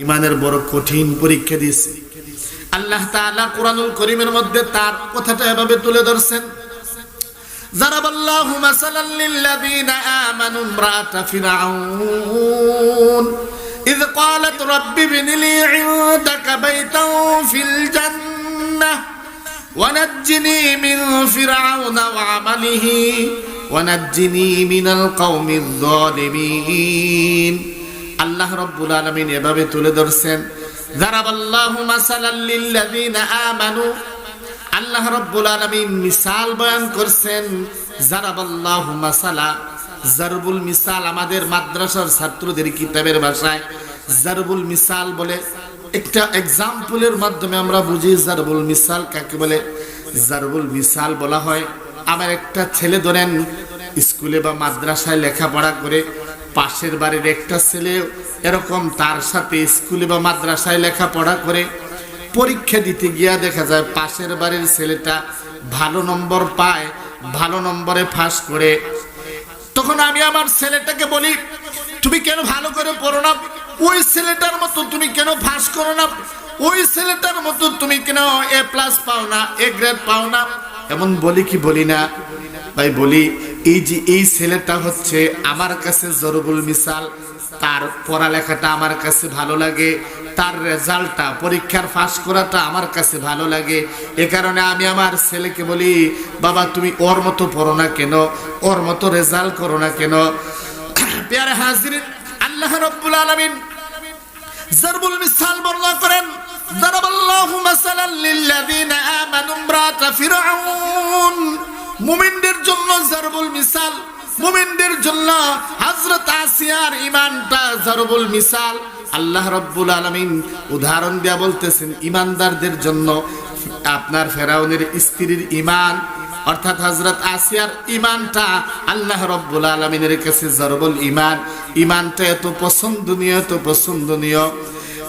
ইমানের বড় কঠিন পরীক্ষা দিয়েছে আল্লাহ তাআলা কোরআনুল করিমের মধ্যে তার কথাটা এভাবে তুলে ধরছেন ضرب الله مثلا للذين آمنوا امرأة فرعون إذ قالت رب ابن لي عندك بيتا في الجنة ونجني من فرعون وعمله ونجني من القوم الظالمين আল্লাহ রব্বুল আলমিন এভাবে তুলে ধরছেন আমানু, আল্লাহ রব্বুল আলমিন মিসাল বয়ান করছেন জারাবাল্লাহু মাসালা জারবুল মিসাল আমাদের মাদ্রাসার ছাত্রদের কিতাবের ভাষায় জারবুল মিসাল বলে, একটা এক্সাম্পলের মাধ্যমে আমরা বুঝি জারবুল মিসাল কাকে বলে। জারবুল মিসাল বলা হয়, আমার একটা ছেলে ধরেন, স্কুলে বা মাদ্রাসায় লেখাপড়া করে পাশের বাড়ির একটা ছেলে এরকম তার সাথে স্কুলে বা মাদ্রাসায় লেখাপড়া করে পরীক্ষা দিতে গিয়া দেখা যায় পাশের বাড়ির ছেলেটা ভালো নম্বর পায়, ভালো নম্বরে ফাঁস করে। তখন আমি আমার ছেলেটাকে বলি, তুমি কেন ভালো করে পড়ো না? ওই ছেলেটার মতো তুমি কেন ফাঁস করো না? ওই ছেলেটার মতো তুমি কেন এ প্লাস পাও না এ গ্রেড পাও না? এমন বলি কি বলি না? ভাই বলি এই যে এই ছেলেটা হচ্ছে আমার কাছে জরুবুল মিসাল তার পড়ালেখাটা আমার কাছে ভালো লাগে তার রেজাল্টটা পরীক্ষার পাস করাটা আমার কাছে ভালো লাগে এ কারণে আমি আমার ছেলেকে বলি বাবা তুমি ওর মতো পড়ো না কেন ওর মতো রেজাল্ট করো না কেন পেয়ারে হাজির আল্লাহ রব্বুল আলামিন জরবুল মিসাল বর্ণনা করেন ضرب الله مثلا للذين آمنوا امرأة فرعون মুমিনদের জন্য জরবুল মিসাল, মুমিনদের জন্য হযরত আসিয়ার ইমানটা জরবুল মিসাল। আল্লাহ রব্বুল আলামিন উদাহরণ দেয়া বলতেছেন ইমানদারদের জন্য আপনার ফেরাউনের স্ত্রীর ইমান অর্থাৎ হজরত আসিয়ার ইমানটা আল্লাহ রব্বুল আলমিনের কাছে জরবুল ইমান ইমানটা এত পছন্দনীয় এত পছন্দনীয়।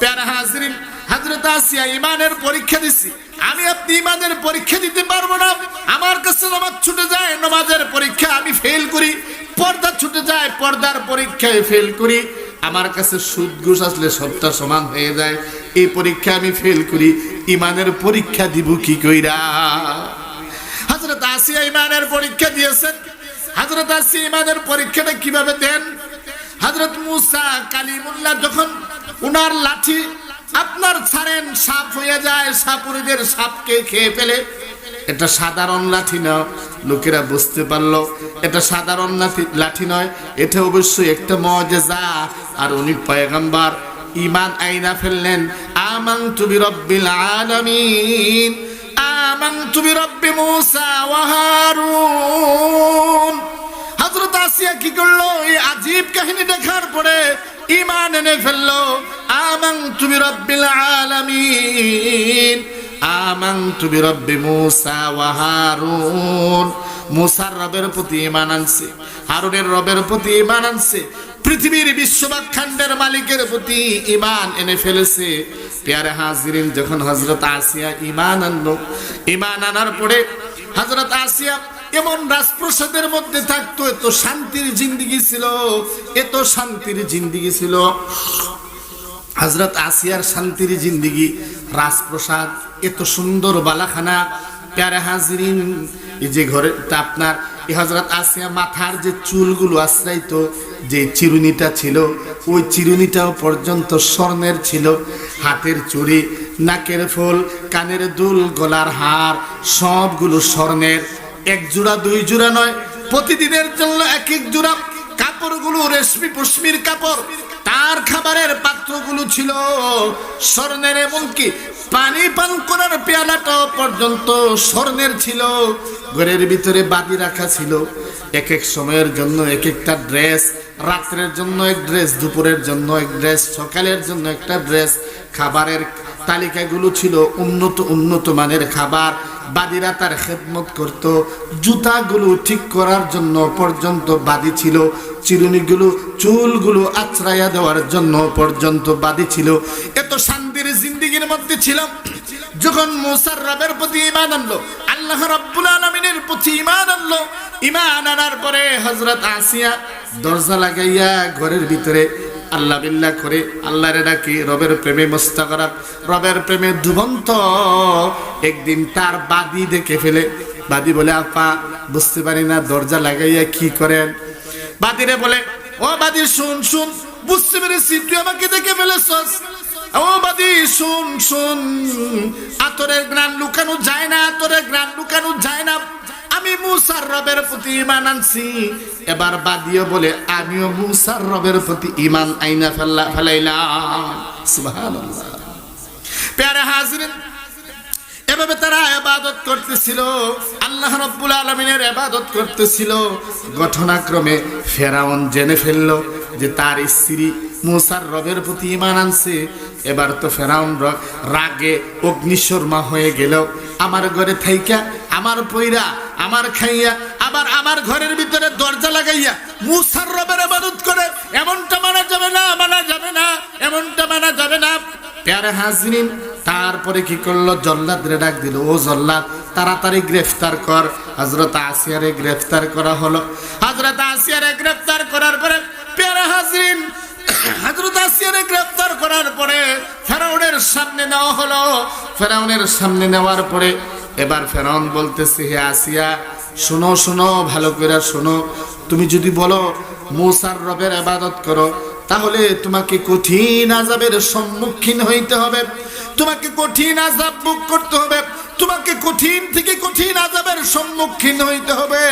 প্যারা হাজরিন হজরত আসিয়া ইমানের পরীক্ষা দিছি। আমি আপনি ইমানের পরীক্ষা দিতে পারব না। আমার কাছে নামাজ ছুটে যায়, নামাজের পরীক্ষা আমি ফেল করি। পর্দা ছুটে যায়, পর্দার পরীক্ষায় ফেল করি। আমার কাছে সুদ ঘুষ আসলে সবটা সমান হয়ে যায়। এই পরীক্ষা আমি ফেল করি। ইমানের পরীক্ষা দিব কি কইরা? হজরত আসিয়া ইমানের পরীক্ষা দিয়েছেন। হজরত আসিয়া ইমানের পরীক্ষাটা কীভাবে দেন? হজরত মুসা কালিমুল্লাহ যখন উনার লাঠি আপনার ছাড়েন, সাপ হয়ে যায় সাপুরিদের সাপকে খেয়ে ফেলে। এটা সাধারণ লাঠি না, লোকেরা বুঝতে পারল। এটা সাধারণ লাঠি নয়, এটা অবশ্যই একটা মজেজা। আর উনি পয়গাম্বার ইমান আইনা ফেললেন আমাং তুমি রব্বিল আলামিন, আমানতু বিরাব্বি মূসা ওয়া হারুন। হযরত আসিয়া কি করল? এই আজীব কাহিনী দেখার পরে ঈমান এনে ফেলল। আমানতু বিরাব্বিল আলামিন। আমানতু বিরাব্বি মূসা ওয়া হারুন। মুসার রবের প্রতি ইমান আনছে, হারুনের রবের প্রতি ইমান আনছে, পৃথিবীর বিশ্ববাখ্যান্ডের মালিকের প্রতি ইমান এনে ফেলেছে। পেয়ারে হাজিরিন, যখন হজরত আসিয়া ইমান আনলো ইমান আনার পরে হজরত আসিয়া এমন রাজপ্রসাদের মধ্যে থাকতো, এত শান্তির জিন্দিগি ছিল, এত শান্তির জিন্দিগি ছিল। হজরত আসিয়ার শান্তির জিন্দিগি, রাজপ্রসাদ, এত সুন্দর বালাখানা, প্যারে হাজরিন যে ঘরে আপনার, এই হজরত আসিয়া মাথার যে চুলগুলো আশ্রাইতো, যে চিরুনিটা ছিল, ওই চিরুনিটাও পর্যন্ত স্বর্ণের ছিল। হাতের চুড়ি, নাকের ফুল, কানের দুল, গলার হার, সবগুলো স্বর্ণের। এক জোড়া, দুই জোড়া নয়। প্রতিদিনের জন্য এক এক জোড়া। কাপড়গুলো রেশমি পশমির কাপড়। তার খাবারের পাত্রগুলো ছিল স্বর্ণের, এমনকি পানি পান করার পেয়ালাটাও পর্যন্ত স্বর্ণের ছিল। ঘরের ভিতরে বাদি রাখা ছিল। এক এক সময়ের জন্য এক একটা ড্রেস, রাত্রের জন্য এক ড্রেস, দুপুরের জন্য এক ড্রেস, সকালের জন্য একটা ড্রেস। খাবারের তালিকাগুলো ছিল উন্নত উন্নত মানের খাবার। বাদিরা তার খেদমত করত। জুতাগুলো ঠিক করার জন্য পর্যন্ত বাদি ছিল। চিরুনিগুলো, চুলগুলো আছড়াইয়া দেওয়ার জন্য পর্যন্ত বাদি ছিল। এত শান্তির জিন্দিগির মধ্যে ছিলাম। যখন মুসার রবের প্রতি ইমান আনলো, আল্লাহ রব্বুল আলমিনের প্রতি ইমান আনলো ইমান আনার পরে হজরত আসিয়া দরজা লাগাইয়া ঘরের ভিতরে আল্লাহ বিল্লাহ করে, আল্লাহরে ডাকি, রবের প্রেমে মোস্তাকরাত রবের প্রেমে ডুবন্ত। একদিন তার বাদি দেখে ফেলে। বাদি বলে, আপা, বুঝতে পারি না, দরজা লাগাইয়া কি করেন? বাদিরে বলে, ও বাদি, শুন শুন, বুঝতে পেরেছি, তুই আমাকে দেখে ফেলেছস। ও বাদি, শুন শুন, আতরের গ্রান লুকানো যায় না, আতরের গ্রান লুকানো যায় না। আমি মুসার রবের প্রতি ইমান আনছি। এবার বাদিও বলে, আমিও মুসার রবের প্রতি ইমান আইনা ফেলা ফেলাইলাম। প্যারা হাজরিন, এভাবে তারা আবাদত করতেছিল। আল্লাহ রব্বুল আলমিনের এবাদত করতেছিল। ঘটনাক্রমে ফেরাউন জেনে ফেলল যে তার স্ত্রী মুসার রবের প্রতি ইমান আনছে। এবার তো ফেরাউন র- রাগে অগ্নিশর্মা হয়ে গেল। আমার ঘরে থাইকা, আমার পইরা, আমার খাইয়া, আবার আমার ঘরের ভিতরে দরজা লাগাইয়া মুসার রবের আবাদত করে। এমনটা মানা যাবে না, মানা যাবে না, এমনটা মানা যাবে না। প্যারে হাজরিন, তারপরে কি করল? জল্লাদরে ডাক দিল, ও জল্লাদ তাড়াতাড়ি গ্রেফতার কর। হজরত আসিয়ারে গ্রেফতার করা হলো। হজরত আসিয়ারে গ্রেফতার করার পরে প্যারে হাজরিন হজরত আসিয়ারে গ্রেফতার করার পরে ফেরাউনের সামনে নেওয়া হলো। ফেরাউনের সামনে নেওয়ার পরে এবার ফেরাউন বলতেছে, হে আসিয়া, শোনো শোনো, ভালো করে শোনো। তুমি যদি বলো, মুসার রবের আবাদত করো, তাহলে তোমাকে কঠিন আজাবের সম্মুখীন হইতে হবে। তোমাকে কঠিন আজাব ভোগ করতে হবে। তোমাকে কঠিন থেকে কঠিন আজাবের সম্মুখীন হইতে হবে।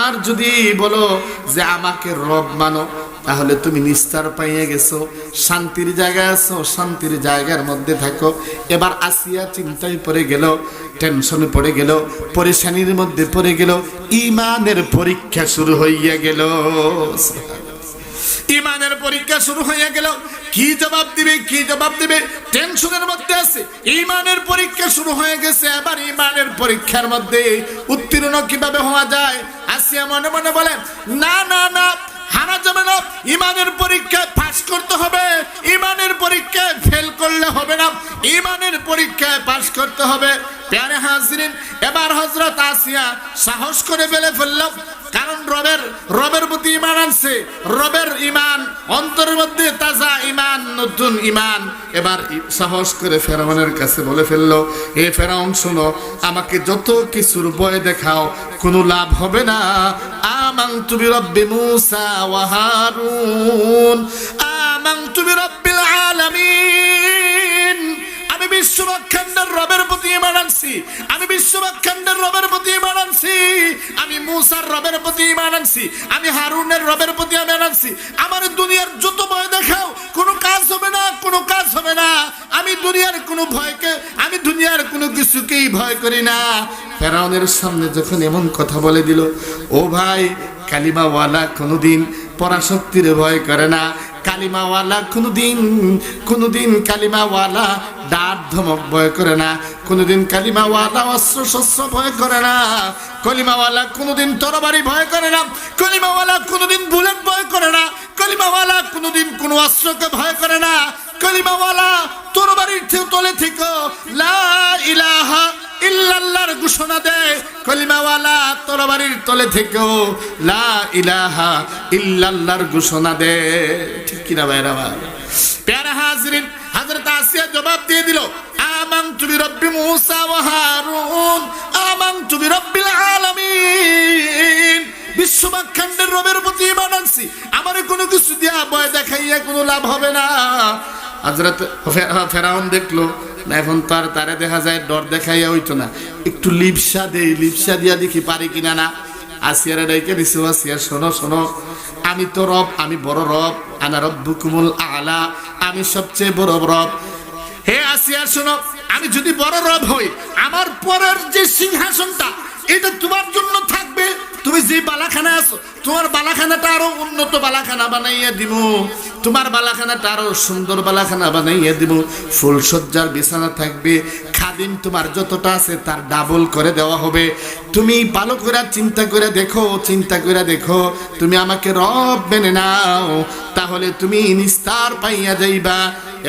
আর যদি বলো যে আমাকে রব মানো, তাহলে তুমি নিস্তার পাইয়ে গেছো, শান্তির জায়গায় আছো, শান্তির জায়গার মধ্যে থাকো। এবার আসিয়া চিন্তায় পড়ে গেল, টেনশনে পড়ে গেল, পরেশানির মধ্যে পড়ে গেল, ইমানের পরীক্ষা শুরু হইয়া গেল। ইমানের পরীক্ষা শুরু হয়ে গেল কি জবাব দিবে, কি জবাব দিবে? টেনশনের মধ্যে আছে। ইমানের পরীক্ষা শুরু হয়ে গেছে। এবার ইমানের পরীক্ষার মধ্যে উত্তীর্ণ কীভাবে হওয়া যায়? আসিয়া মনে মনে বলে, না না না, হারা যাবে না। ইমানের পরীক্ষায় পাশ করতে হবে। ইমানের পরীক্ষায় ফেল করলে হবে না। ইমানের পরীক্ষায় পাশ করতে হবে। প্যারে হাজরিন, এবার হজরত আসিয়া সাহস করে ফেলে ফেলল। কারণ রবের রবের প্রতি ইমান আনছে। রবের ইমান অন্তরের মধ্যে তাজা ইমান নতুন ইমান এবার সাহস করে ফেরাউনের কাছে বলে ফেলল, এ ফেরাউন, শোনো, আমাকে যত কিছুর ভয় দেখাও, কোনো লাভ হবে না। আমানতু বিরব্বি মূসা ওয়া হারুন। আমানতু বিরব্বিল আলামিন। আমি বিশ্ববাখ্যান্ডের রবের প্রতি ইমান আনছি। আমি বিশ্ববাখ্যান্ডের রবের প্রতি ইমান আনছি। আমি মুসার রবের প্রতি ইমান আনছি। আমি হারুনের রবের প্রতি ইমান আনছি। আমার দুনিয়ার যত ভয় দেখাও, কোনো কাজ হবে না, কোনো কাজ হবে না। আমি দুনিয়ার কোনো ভয়কে, আমি দুনিয়ার কোনো কিছুকেই ভয় করি না। ফেরাউনের সামনে যখন এমন কথা বলে দিল, ও ভাই কালিমাওয়ালা কোনোদিন পরাশক্তির ভয় করে না। কালিমাওয়ালা, কোনোদিন কোনোদিন কালিমাওয়ালা ডাক ধমক ভয় করে না। কোনোদিন কালিমাওয়ালা অস্ত্র শস্ত্র ভয় করে না। কলিমাওয়ালা কোনোদিন তরবারি ভয় করে না। কলিমাওয়ালা কোনোদিন বুলেট ভয় করে না। কলিমাওয়ালা কোনোদিন কোনো অস্ত্রকে ভয় করে না। কলিমাওয়ালা তরবারির তলে থেকে লা ইলাহা ইল্লাল্লাহর ঘোষণা দেয়, কলিমাওয়ালা তরবারির তলে থেকেও লা ইলাহা ইল্লাল্লাহর ঘোষণা দেয়। ঠিক কিনা ভাইরা আমার প্যারা হাজরিন, হযরত আসিয়া জবাব দিয়ে দিল, আমানতু বিরব্বি মূসা ওয়া হারুন, আমানতু বিরব্বিল আলামিন। বিশ্ববাখ্যান্ডের রবের প্রতি ইমান আনছি। আমার কোনো কিছু দিয়া ভয় দেখাইয়া কোনো লাভ হবে না। হজরত ফেরাউন দেখল এখন তার তারে দেখা যায়, ডর দেখাইয়া হইতো না। একটু লিপসা দেই, লিপসা দিয়া দেখি পারি কিনা না। আসিয়ারে ডাইকে দিছো আসিয়া, শোনো শোনো, আমি তো রব, আমি বড় রব, আনা রব বুকুমুল আলা, আমি সবচেয়ে বড় রব। হে আসিয়া, শোনো, আমি যদি বড় রব হই, আমার পরের যে সিংহাসনটা, এটা তোমার জন্য থাকবে তুমি যে বালাখানা আছো, তোমার বালাখানাটা আরও উন্নত বালাখানা বানাইয়া দিব তোমার বালাখানাটা আরও সুন্দর বালাখানা বানাইয়া দিব ফুলসজ্জার বিছানা থাকবে, খাদিম তোমার যতটা আছে তার ডাবল করে দেওয়া হবে। তুমি ভালো করে চিন্তা করে দেখো, চিন্তা করে দেখো, তুমি আমাকে রব মেনে নাও, তাহলে তুমি নিস্তার পাইয়া যাইবা।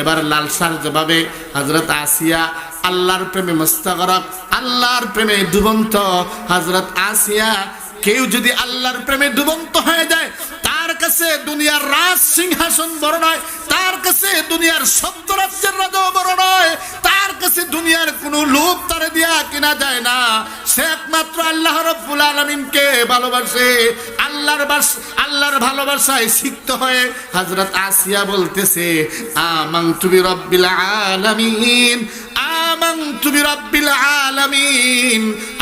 এবার লালসার জবাবে হজরত আসিয়া আল্লাহর প্রেমে মস্তাগরক আল্লাহর প্রেমে ডুবন্ত। হজরত আসিয়া কেউ যদি আল্লাহর প্রেমে ডুবন্ত হয়ে যায়, তার কাছে দুনিয়ার রাজ সিংহাসন বড় নয়, তার কাছে দুনিয়ার সত্য রাজ্যের রাজাও বড় নয়, তার কাছে দুনিয়ার কোনো লোভ তারে দিয়া কিনা যায় না। সে একমাত্র আল্লাহ রব্বুল আলমিনকে ভালোবাসে। আল্লাহর বাস, আল্লাহর ভালোবাসায় সিক্ত হয়ে হজরত আসিয়া বলতেছে আমাং তুমি রব্বিল আলামিন। আমানতু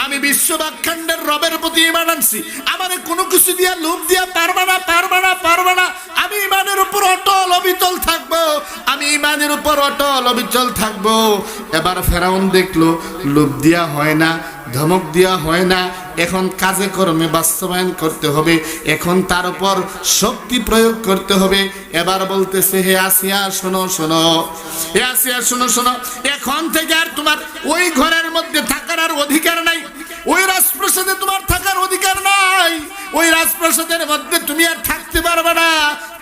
আমি বিশ্ববাখ্যান্ডের রবের প্রতি ইমান আনছি। আমার কোনো কিছু দিয়া লোভ দিয়া পারবা না পারবা না পারবা না। আমি ইমানের উপর অটল অবিচল থাকব। আমি ইমানের উপর অটল অবিচল থাকব। এবার ফেরাউন দেখল, লোভ দিয়া হয় না, ধমক দিয়া হয় না। এখন কাজে কর্মে বাস্তবায়ন করতে হবে, এখন তার উপর শক্তি প্রয়োগ করতে হবে। এবার বলতেছে, হে আসিয়া, শোনো শোনো। হে আসিয়া, শোনো শোনো। এখন থেকে আর তোমার ওই ঘরের মধ্যে থাকার আর অধিকার নাই। ওই রাজপ্রাসাদে তোমার থাকার অধিকার নাই। ওই রাজপ্রাসাদের মধ্যে তুমি আর থাকতে পারবে না।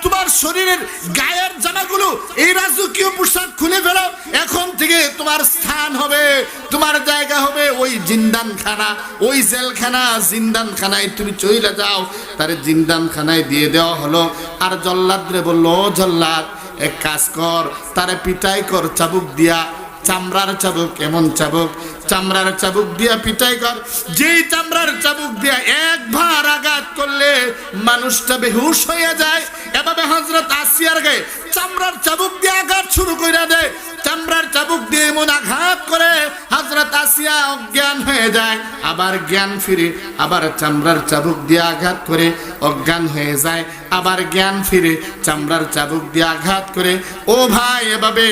তোমার শরীরের গায়ের জামাগুলো এই রাজকীয় পোশাক খুলে ফেলো। এখন থেকে তোমার স্থান হবে, তোমার জায়গা হবে ওই জিন্দান খানা ওই জেলখানা জিন্দান খানায় তুমি চইলে যাও। তার জিন্দান খানায় দিয়ে দেওয়া হলো। আর জল্লাদরে বলল, "ও জল্লাদ, এক কাজ কর, তারে পিটাই কর চাবুক দিয়া। চামড়ার চাবুক, এমন চাবুক। চামড়ার চাবুক দিয়া পিটাই কর। যেই চামড়ার চাবুক দিয়া একবার আঘাত করলে মানুষটা বেহুশ হয়ে যায়। এভাবে হজরত আসিয়ার গায়ে চামড়ার চাবুক দিয়ে আঘাত শুরু করে দেয়। চামড়ার চাবুক দিয়ে এমন আঘাত করে হজরত আসিয়া অজ্ঞান হয়ে যায়। আবার জ্ঞান ফিরে, আবার চামড়ার চাবুক দিয়ে আঘাত করে অজ্ঞান হয়ে যায়। আবার জ্ঞান ফিরে, চামড়ার চাবুক দিয়ে আঘাত করে, ও ভাই, এভাবে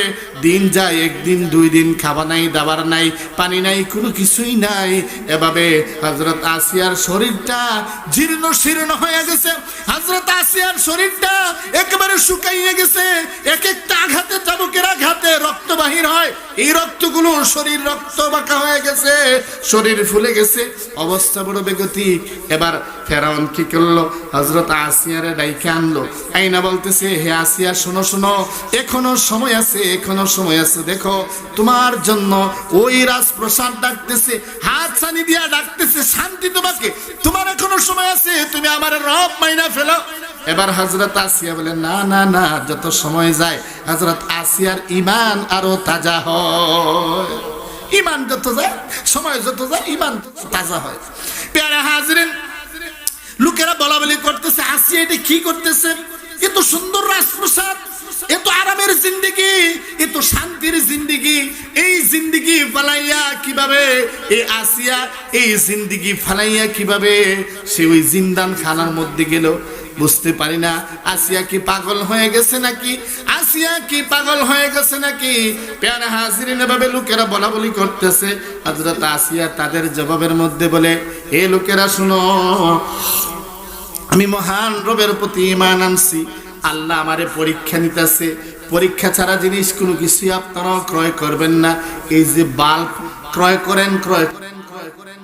দিন যায়, একদিন, দুই দিন খাওয়া নাই, দাবার নাই, পানি নাই, কোনো কিছুই নাই। এভাবে হজরত আসিয়ার শরীরটা জীর্ণ শীর্ণ হয়ে গেছে। হজরত আসিয়ার শরীরটা একেবারে শুকাইয়ে গেছে। এক একটা আঘাতে, চাবুকের আঘাতে রক্ত বাহির হয়। এই রক্তগুলো শরীর রক্ত বাঁকা হয়ে গেছে, শরীর ফুলে গেছে। অবস্থা বড় বেগতিক। এবার ফেরাউন কি করল? হজরত আসিয়ারে ডাইকে আনলো। আইনা বলতেছে, হে আসিয়া, শোনো শোনো। এখনও সময় আছে, এখনও সময় আছে। দেখো, তোমার জন্য ওই রাজপ্রসাদ ডাকতেছে, হাত ছানি দিয়া ডাকতেছে, শান্তি তোমাকে। তোমার এখনও সময় আছে, তুমি আমার রব মাইনা ফেলো। এবার হজরত আসিয়া বলে না না না, যত সময় যায় হজরত আসিয়ার ইমান আরও তাজা হয়। ইমান যত যায়, সময় যত যায় ইমান তাজা হয়। পেয়ারা হাজরিন, লোকেরা বলা বলি করতেছে, আসিয়া এটা কি করতেছে? এত সুন্দর রাজপ্রসাদ এত আরামের জিন্দিগি এত শান্তির জিন্দিগি। এই জিন্দিগি ফালাইয়া কীভাবে এই আসিয়া এই জিন্দিগি ফালাইয়া কীভাবে, সে ওই জিন্দান খানার মধ্যে গেল। বুঝতে পারি না। আসিয়া কি পাগল হয়ে গেছে নাকি? আসিয়া কি পাগল হয়ে গেছে নাকি? পেয়ারা হাজিরিন ভাবে লোকেরা বলা বলি করতেছে। হজরত আসিয়া তাদের জবাবের মধ্যে বলে, এ লোকেরা শুনো, আমি মহান রবের প্রতি ইমান আনছি। আল্লাহ আমারে পরীক্ষা নিতেছে। পরীক্ষা ছাড়া জিনিস কোনো কিছুই আপনারা ক্রয় করবেন না। এই যে বাল্ব ক্রয় করেন, ক্রয়